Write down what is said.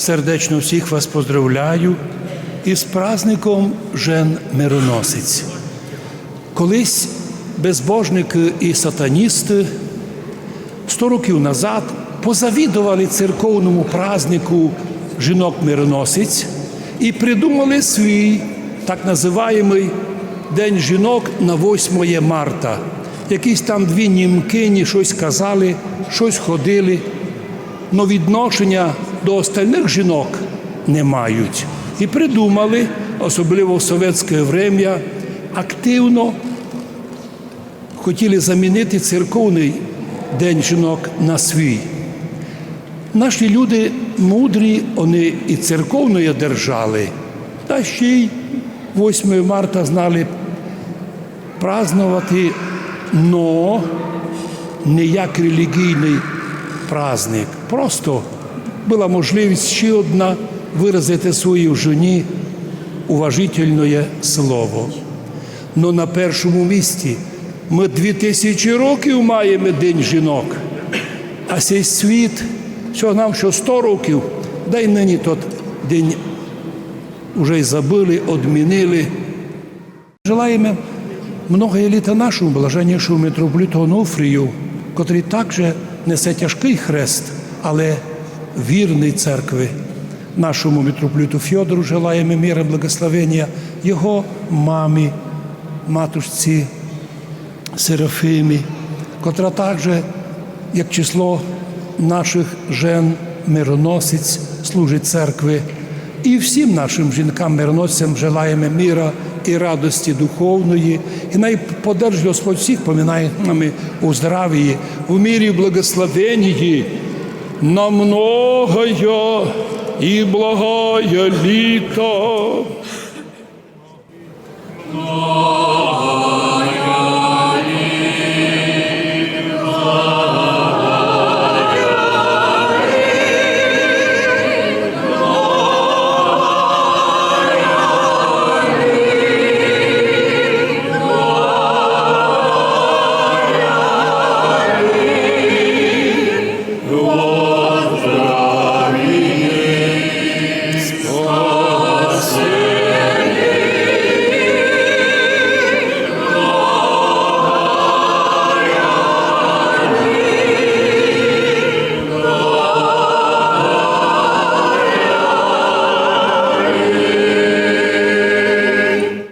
Сердечно всіх вас поздравляю із праздником Жен Мироносець. Колись безбожники і сатаністи сто років назад позавідували церковному празднику жінок мироносець і придумали свій так називаємий День жінок на 8 марта. Якісь там дві німкині щось казали, щось ходили, но відношення до остальних жінок не мають. І придумали, особливо в совєтське время, активно хотіли замінити церковний день жінок на свій. Наші люди мудрі, вони і церковної держали, та ще й 8 марта знали празднувати, но не як релігійний праздник. Просто була можливість ще одна виразити своїй жоні уважительне слово. Но на першому місці ми дві тисячі років маємо День жінок, а цей світ всього нам що 100 років, да й нині тот день вже й забили, одмінили. Желаємо много літа нашому блаженнішому митрополіту Онуфрію, котрий також несе тяжкий хрест, але вірний церкви. Нашому митрополіту Фьодору желаємо міра благословення, його мамі, матушці Серафимі, котра також, як число наших жен мироносець, служить церкви. І всім нашим жінкам-мироносцям желаємо міра і радості духовної, і най подержить Господь всіх поминає нами у здравії, у мірі і благословенії на многое і благое літо.